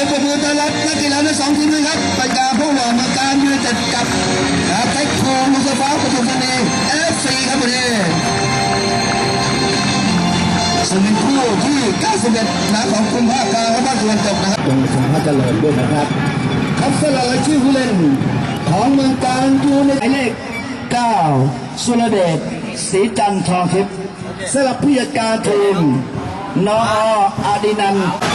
ียงปรบมือต้อนรับนักกีฬาทั้งสองทีมด้วยครับปัญญารพวกล่อมาการยูไนเต็ดกับนะเทคโคมุสฟ้าปทุมธานีเอฟซีครับวันนี้สมิงคู่ที่ 91นะของคุณภาคกลางและภาคตะวันตกนะครับตรงสามารถเจริญด้วยนะครับครับสลับายชื่อผู้เล่นของเมืองการยูในเลข 9 สุรเดชศรีจันทร์ทองทิพย์สลับผู้จัดการทีมนออาดินันท์